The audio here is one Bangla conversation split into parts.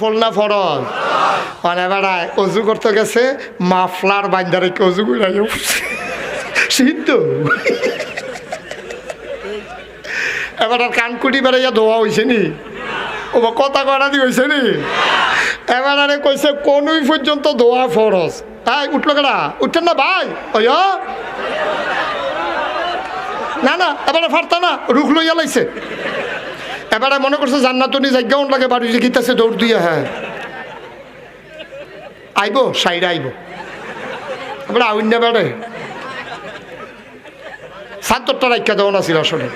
ফল না ফরজ মানে বেড়ায়, অজু করতে গেছে, মাফলার বান্দারে কে অজু করে সিদ্ধ। এবার আর কানকুটি বেড়াইয়া ধোয়া হয়েছে নি? ও কথা করা দি হয়েছে নি? এবার আরে কইছে, কোনই পর্যন্ত ধোয়া ফরজ হ্যাঁ উঠল কেনা উঠছেন না ভাই? ওই না না, এবারে ফারতা না, রুখ লইয়া লাইছে। এবারে মনে করছে জান্নাতনি জায়গাও লাগে বাড়ি গীতাছে দৌড় দিয়ে হ্যাঁ। আইব সাইডে আইব। এবারে আউন না বেড়ে। সাতটা রাখা দেওয়া ছিল আসলে।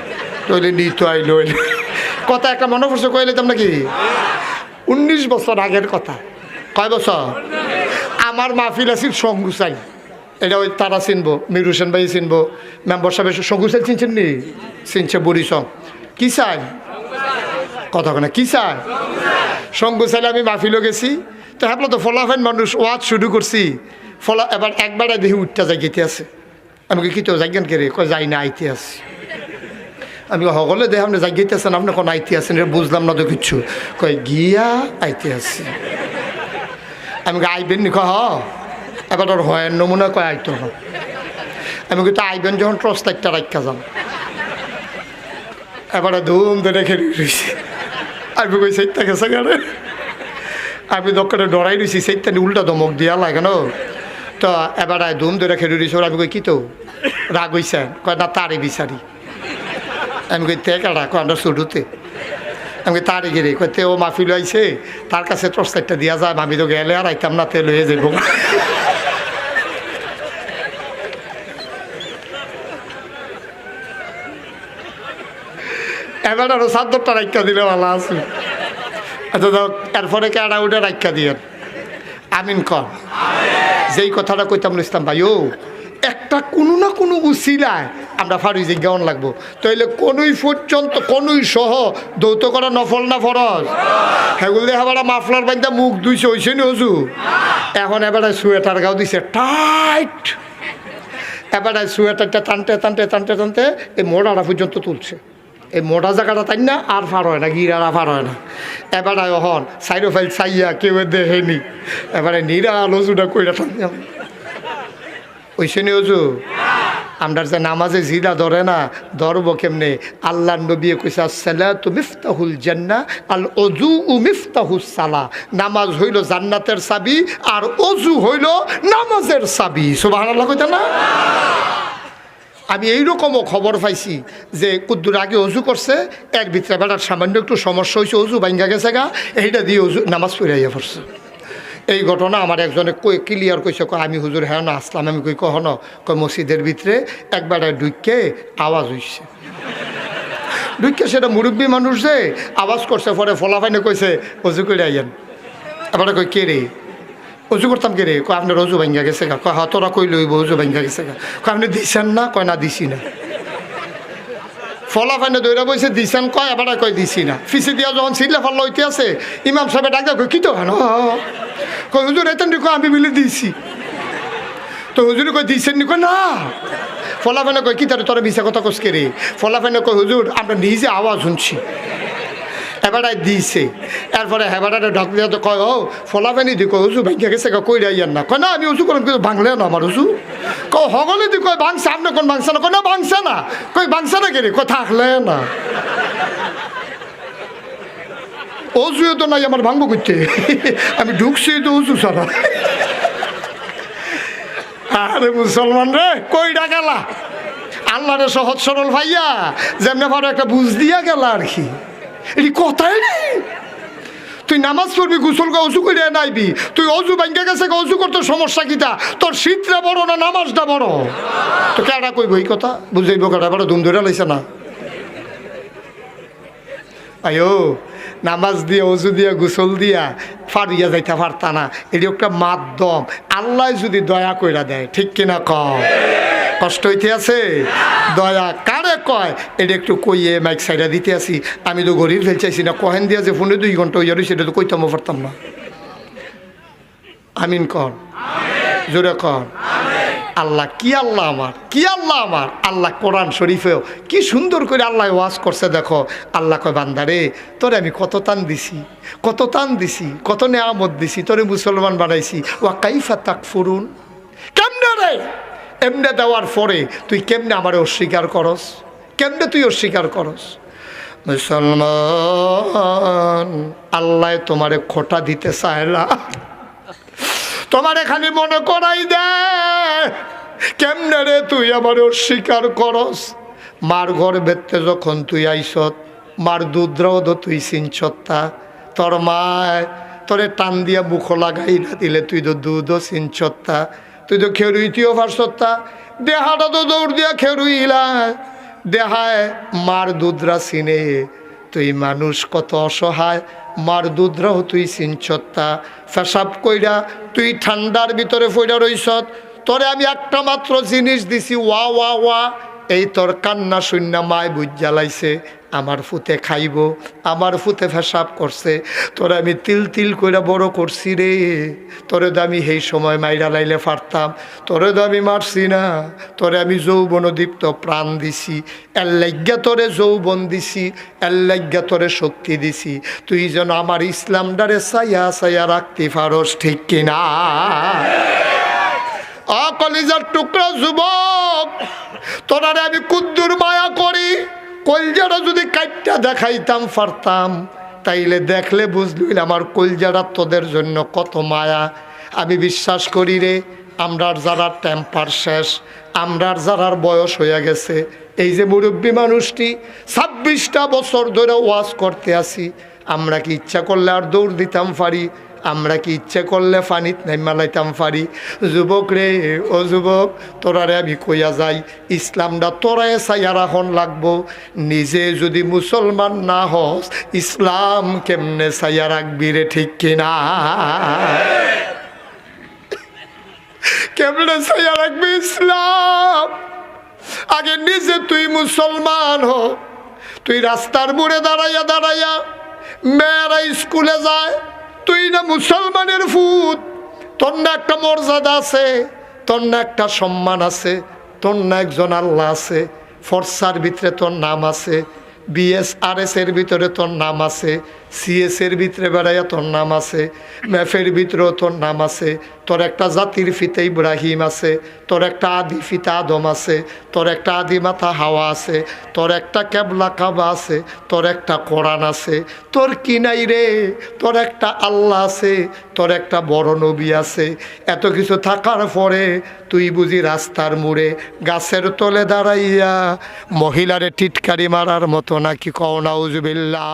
তৈলে নি তো আইলো কথা একটা মনে পড়ছে কইলে তোমরা কি উনিশ বছর আগের কথা। কয় বছর? আমার মাহফিল আছিল সঙ্গুসাই এটা ওই তারা চিনবো, মির হোসেন ভাই চিনবো। মেম্বার সাহেব সঙ্গুসাই চিনছেন নি চিনছে বুড়ি সং কি চাই? কথা কেনা কি চাই সঙ্গ চাইলে আমি মাহফিলও গেছি। তো হ্যাঁ তো ফলাফেন মানুষ ওয়াজ শুরু করছি। ফলা, এবার একবারে দেখি উঠতে যাই গেতে আছে। আমি কি তো যাইগেন কে রে? কয় যাই না, আইতে আছি। আমি সকলে দেখে আপনি যাই গেতে আছেন, আপনি কোন আইতে আছেন? এটা বুঝলাম না তো কিচ্ছু কয় গিয়া আইতে আছি। আমি আইবেন নি? কয় হ। এবার ওর হয় নমুনা কয়, আইতো না আমি কিন্তু আইবেন যখন ট্রস একটা রাখা যান। এবারে ধুম ধরে খেয়ে রয়েছি আমি কই সেইটা গেছে গাড়ে আমি দোকানে ডরাই রয়েছি সেইটা উল্টা দমক দিয়া লাগে না। তো এবারে ধুম ধরে খেয়ে রয়েছি আমি কই, কি তো? রাগ হইছে, কয়, না তারে বিচারি। আমি কই, তে কাটা কয়, আমরা শুরুতে আমি তারে গেরে। কয়, তে ও মাহফিল আইছে তার কাছে টর্চ লাইটটা দিয়া যায় আমি তো গেলে আর আইতাম না, তে লয়ে যাব এবার আরও সাতটা রাখা দিলে ভালো আছে। আচ্ছা যাও, এরপরে কেডা উঠে রাখা দিয়ে আমিন কর যেই কথাটা কইতাম ইসলাম ভাই, ও, একটা কোনো না কোনো উচিলায় আমরা যে জ্ঞান লাগবো। তাইলে কোনোই পর্যন্ত, কোনোই সহ দৌত করা নফল না ফরজ? হেগুল দিয়ে আবার মাফলার বাইন্দা মুখ দুইছে হইছে নি হজু? এখন এবারে সোয়েটার গাও দিছে, টাইট। এবারে সোয়েটারটা টানতে টানতে টানতে টানতে এই মোড়াটা পর্যন্ত তুলছে। এই মোটা জায়গাটা তাই না? আর ফার হয় না, গিরারা ফার হয় না। এবারে হন সাইডো ফাইল চাইয়া কেউ দেখেনি এবারে নিরা লজুটা কইরা টান ওইসে নি অজু আমরা যে নামাজে জিরা ধরে না, ধরবো কেমনে? আল্লাহ নবী কইসা সালা তো মিফতাহুল জান্না, আল অজু উ মিফতাহুস সালা। নামাজ হইল জান্নাতের চাবি, আর অজু হইল নামাজের চাবি। সুবহানাল্লাহ কইতা না? আমি এইরকমও খবর পাইছি যে কুদ্দুর আগে অজু করছে, এর ভিতরে বেড়ার সামান্য একটু সমস্যা হয়েছে অজু ভাঙ্গা গেছে গা, এইটা দিয়ে অজু নামাজ পড়াইয়া পড়ছে। এই ঘটনা আমার একজনে কই ক্লিয়ার কইছে আমি হুজুর হ্যাঁ না, আসলাম। আমি কই কহন কয়, মসজিদের ভিতরে একবারে ঢুকে আওয়াজ হইছে। ঢুকে সেটা মুরব্বী মানুষ যে আওয়াজ করছে, পরে ফলাফাইনে কইছে, অজু করে আইয়েন। এবারে কই কে রে? অজু করতাম কে রে? কয়, আপনার অজু ভাঙ্গা গেছে গা। কয় হাতরা কই লইব অজু ভাঙ্গা গেছে গা। কয়, আপনি দিছেন না? কয়, না, দিছি না। ফলাফাইনে দৌড়া বইছে, দিছেন? কয় এবারে কয়, দিছি না। ফিসি দিয়া যখন ছিটলে ফল লইতে আছে, ইমাম সাহেব ডাক, কই, কি তো কেন কই হুজুর, এতেন কয়, আমি মিলে দিছি। তো হুজুর কই দিছেন নি? কয়, না। ফলাফাইনে কয়, কি তার, তোরা মিশা কথা কসকে রে? ফলাফাইনে কয়, হুজুর, আমরা নিজে আওয়াজ শুনছি। এবারে দিছে। এরপরে হেবারে ঢক দিয়ে তো কয় ও ফলাফানি দি কয় উজু ভাঙ্গা গেছে কই রাইয়ার না। কয়, না, আমি উজু করুন কিন্তু ভাঙলে না আমার উজু কয়, হগলে দি কয় ভাঙছে আপনি কোন ভাঙছে না? কয়, না ভাঙছে না। কই ভাঙছে না কেরে কয়, থাকলে না। অজুয়ে তো নাই আমার ভাঙবো করতে আমি ঢুকছি তো উজু সারা আরে মুসলমান রে কই ডাকালা আল্লাহরে সহজ সরল ভাইয়া, যেমনি ভালো একটা বুঝ দিয়া গেল আর কি। এটি কথাই নেই তুই নামাজ পড়বি, গোসল অজু করে নাইবি। তুই অজু ভাঙ্গা গেছে, অজু করতে সমস্যা কিটা? তোর শীতটা বড় না নামাজটা বড়? তো কেডা কইব এই কথা? বুঝাইব কেডা? এবার ধুম ধরে লাইছে না? আয়ো, নামাজ দিয়ে, অজু দিয়া, গোসল দিয়া, ফারিয়া যাইতে পারতা না। এটি একটা মাধ্যম। আল্লাহ যদি দয়া কইরা দেয়, ঠিক কিনা কম কষ্ট হইতে আছে? দয়া কারে কয়? এটা একটু কইয়ে মাইক সাইডা দিতে আসি আমি তো গরিব ফেলচাইছি না। কহেন দিয়া যে ফোনে দুই ঘণ্টা হইয়া সেটা তো কইতাম পারতাম না। আমিন কর। জোরে কর। আল্লাহ কি আল্লাহ আমার? কি আল্লাহ আমার? আল্লাহ কোরআন শরীফেও কি সুন্দর করে আল্লাহ ওয়াজ করছে দেখো। আল্লাহ কয় বান্দারে তোরে আমি কত তান দিছি, কত তান দিছি, কত নেয়ামত দিছি, তোরে মুসলমান বানাইছি। ওয়া কাইফা তাক ফুরুন কেমনে রে? এমনে দেওয়ার পরে তুই কেমনে আমার অস্বীকার করস? কেমনে তুই অস্বীকার করস? মুসলমান, আল্লাহ তোমারে খোটা দিতে চায় না। তোমার খালি মনে করাই দে, কেমনে রে তুই আমার অস্বীকার করস? মার ঘর বেতে যখন তুই আইসত, মার দুধরাও তো তুই চিনছত্তা তোর মায় তোরে টান দিয়া মুখ লাগাই না দিলে তুই তো দুধও চিনছত্তা তুই তো খেরুইতিও পারছত্তা দেহাটা তো দৌড় দিয়া খেরুইলা দেহায় মার দুধরা চিনে তুই মানুষ কত অসহায়, মার দুধরাও তুই চিনছত্তা ফেসাব কইরা তুই ঠান্ডার ভিতরে ফইরা রইছত তোরে আমি একটা মাত্র জিনিস দিছি, ওয়া ওয়া ওয়া। এই তোর কান্না শূন্য মায় বুঝ জ্বালাইছে। আমার ফুতে খাইব, আমার ফুতে ফেসাব করছে। তোরে আমি তিল তিল কইরা বড় করছি রে। তোরে তো আমি সেই সময় মাইরা লাইলে পারতাম। তোরে তো আমি মারছি না। তোরে আমি যৌবনদীপ্ত প্রাণ দিছি। এর লাগ্যা তোরে যৌবন দিছি, এর লাগ্যা তোরে শক্তি দিছি। তুই যেন আমার ইসলামটারে সাইয়া সাইয়া রাখতে পারস ঠিক কিনা? অকলিজার টুকরা যুবক, তোরারে আমি করি কলজাটা যদি কাইটটা দেখাইতাম পারতাম তাইলে দেখলে বুঝলি আমার কলজাটা তোদের জন্য কত মায়া। আমি বিশ্বাস করি রে, আমরার যারা টেম্পার শেষ, আমরার যারার বয়স হয়ে গেছে, এই যে মুরব্বী মানুষটি, ছাব্বিশটা বছর ধরে ওয়াজ করতে আসি, আমরা কি ইচ্ছা করলে আর দৌড় দিতাম পারি আমরা কি ইচ্ছে করলে ফানিত নাই মালাইতাম পারি যুবক রে, ও যুবক তোরারে আমি কইয়া যাই, ইসলামটা তোরায় চাইয়া রাখন লাগবো। নিজে যদি মুসলমান না হস, ইসলাম কেমনে চাইয়া রাখবি রে, ঠিক কিনা কেমনে চাইয়া রাখবি ইসলাম? আগে নিজে তুই মুসলমান হ। তুই রাস্তার মোড়ে দাঁড়াইয়া দাঁড়াইয়া মেয়েরা স্কুলে যায় না মুসলমানের ফুট তোর না একটা মর্যাদা আছে, তোর না একটা সম্মান আছে, তোর না একজন আল্লাহ আছে। ফর্সার ভিতরে তোর নাম আছে বিএসআরএস আর এস এর ভিতরে তোর নাম আছে সিএস এর ভিতরে বেড়াইয়া তোর নাম আছে ম্যাফের ভিতরেও তোর নাম আছে, তোর একটা জাতির ফিতে ইব্রাহিম আছে, তোর একটা আদি ফিতা আদম আছে, তোর একটা আদি মাথা হাওয়া আছে, তোর একটা ক্যাবলা কাবা আছে, তোর একটা কোরআন আছে, তোর কি নাই রে? তোর একটা আল্লাহ আছে, তোর একটা বড় নবী আছে। এত কিছু থাকার পরে তুই বুঝি রাস্তার মোড়ে গাছের তলে দাঁড়াইয়া মহিলারে টিটকারি মারার মতো নাকি কওনাউজবিল্লা